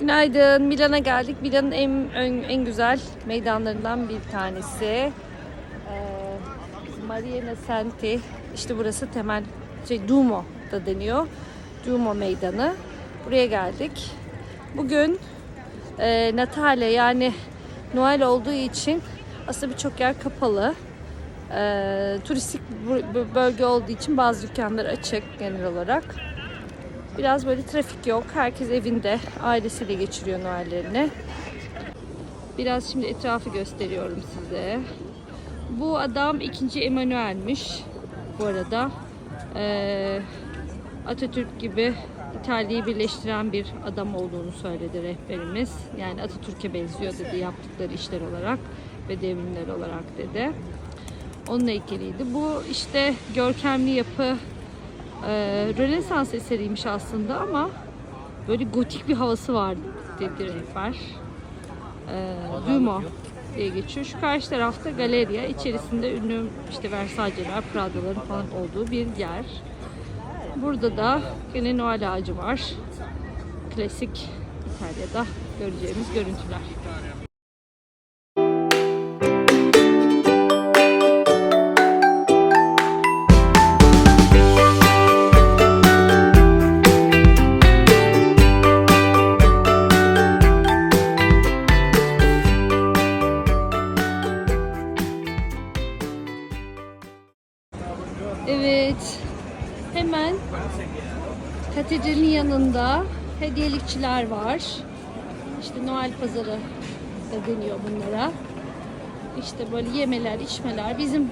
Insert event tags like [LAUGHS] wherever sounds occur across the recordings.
Günaydın. Milan'a geldik. Milan'ın en, en, en güzel meydanlarından bir tanesi. Ee, Maria Nascenti. İşte burası temel şey Duomo da deniyor. Duomo meydanı. Buraya geldik. Bugün e, Natale yani Noel olduğu için aslında birçok yer kapalı. Ee, turistik bölge olduğu için bazı dükkanlar açık genel olarak. Biraz böyle trafik yok. Herkes evinde ailesiyle geçiriyor Noel'lerini. Biraz şimdi etrafı gösteriyorum size. Bu adam 2. Emanuel'miş bu arada. Ee, Atatürk gibi İtalya'yı birleştiren bir adam olduğunu söyledi rehberimiz. Yani Atatürk'e benziyor dedi yaptıkları işler olarak ve devrimler olarak dedi. Onun heykeliydi. Bu işte görkemli yapı e, Rönesans eseriymiş aslında ama böyle gotik bir havası var dedi rehber. E, Duomo diye geçiyor. Şu karşı tarafta galeriya. içerisinde ünlü işte Versace'ler, Prada'ların falan olduğu bir yer. Burada da gene Noel ağacı var. Klasik İtalya'da göreceğimiz görüntüler. Katedralin yanında hediyelikçiler var. İşte Noel pazarı da deniyor bunlara. İşte böyle yemeler, içmeler. Bizim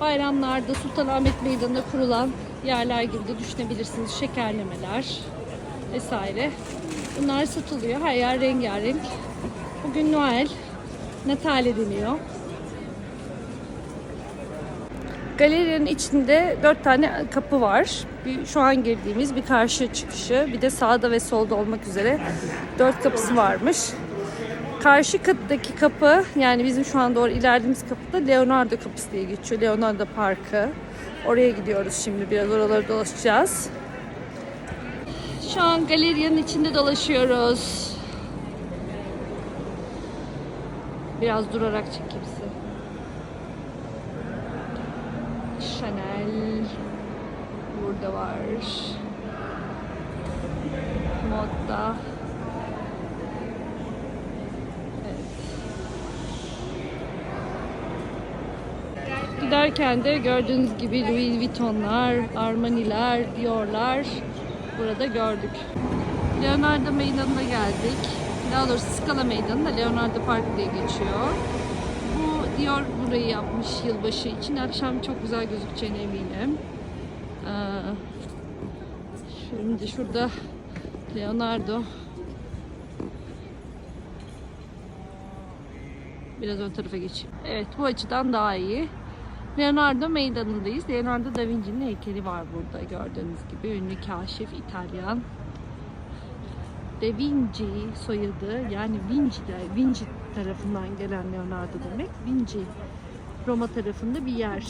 bayramlarda Sultanahmet Meydanı'nda kurulan yerler gibi de düşünebilirsiniz. Şekerlemeler vesaire. Bunlar satılıyor. Her yer rengarenk. Bugün Noel. Natale deniyor. Galerinin içinde dört tane kapı var. Bir, şu an girdiğimiz bir karşı çıkışı, bir de sağda ve solda olmak üzere dört kapısı varmış. Karşı kattaki kapı, yani bizim şu an doğru ilerlediğimiz kapı da Leonardo kapısı diye geçiyor. Leonardo Parkı. Oraya gidiyoruz şimdi. Biraz oraları dolaşacağız. Şu an galeriyanın içinde dolaşıyoruz. Biraz durarak çekeyim size. Chanel burada var. Modda. Evet. Giderken de gördüğünüz gibi Louis Vuitton'lar, Armani'ler, Dior'lar burada gördük. Leonardo Meydanı'na geldik. Daha doğrusu Scala Meydanı da Leonardo Park diye geçiyor. Bu Dior burayı yapmış yılbaşı için. Akşam çok güzel gözükeceğine eminim. Ee, şimdi şurada Leonardo Biraz ön tarafa geçeyim. Evet bu açıdan daha iyi. Leonardo meydanındayız. Leonardo da Vinci'nin heykeli var burada gördüğünüz gibi. Ünlü kaşif İtalyan. De Vinci soyadı yani Vinci'de, Vinci tarafından gelen Leonardo demek. Vinci Roma tarafında bir yer.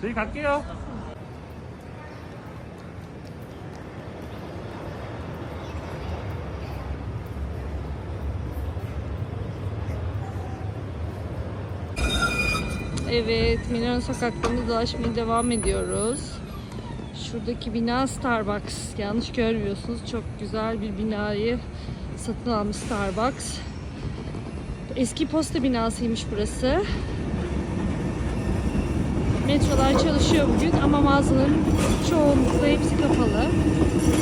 저희 갈게요. Evet, Milano sokaklarında dolaşmaya devam ediyoruz. Şuradaki bina Starbucks. Yanlış görmüyorsunuz. Çok güzel bir binayı satın almış Starbucks. Eski posta binasıymış burası. Metrolar çalışıyor bugün ama mağazaların çoğunlukla hepsi kapalı.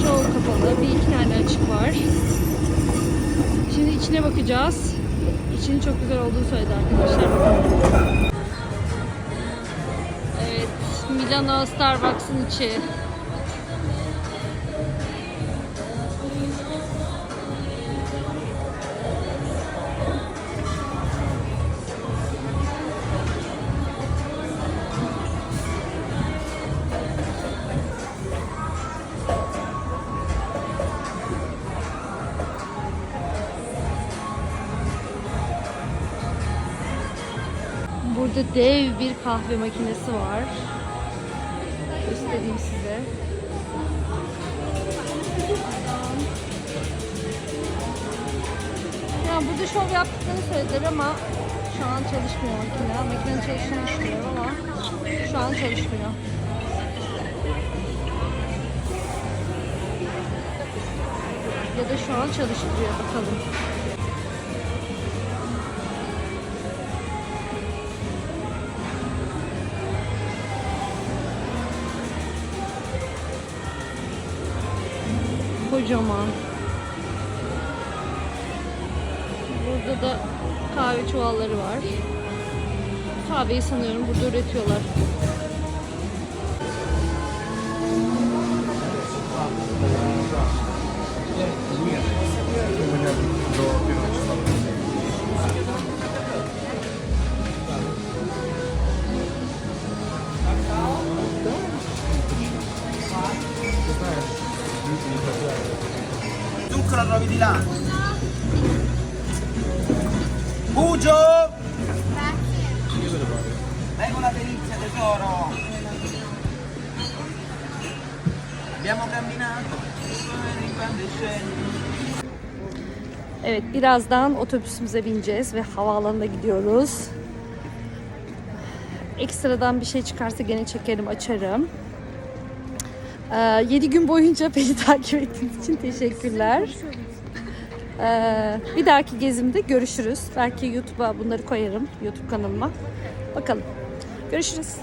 Çoğu kapalı. Bir iki tane açık var. Şimdi içine bakacağız. İçinin çok güzel olduğunu söyledi arkadaşlar. Evet, Milano Starbucks'ın içi. Burada dev bir kahve makinesi var. Göstereyim size. Yani burada şov yaptıklarını söylediler ama şu an çalışmıyor makine. Makine çalıştığını düşünüyorum ama şu an çalışmıyor. Ya da şu an çalıştırıyor bakalım. Kocaman. Burada da kahve çuvalları var. Kahveyi sanıyorum burada üretiyorlar. Là. Bugio! Vai con la perizia tesoro. Abbiamo camminato. Evet birazdan otobüsümüze bineceğiz ve havaalanına gidiyoruz. Ekstradan bir şey çıkarsa gene çekerim açarım. 7 gün boyunca beni [LAUGHS] takip ettiğiniz için teşekkürler. Ee, bir dahaki gezimde görüşürüz. Belki YouTube'a bunları koyarım. YouTube kanalıma. Bakalım. Görüşürüz.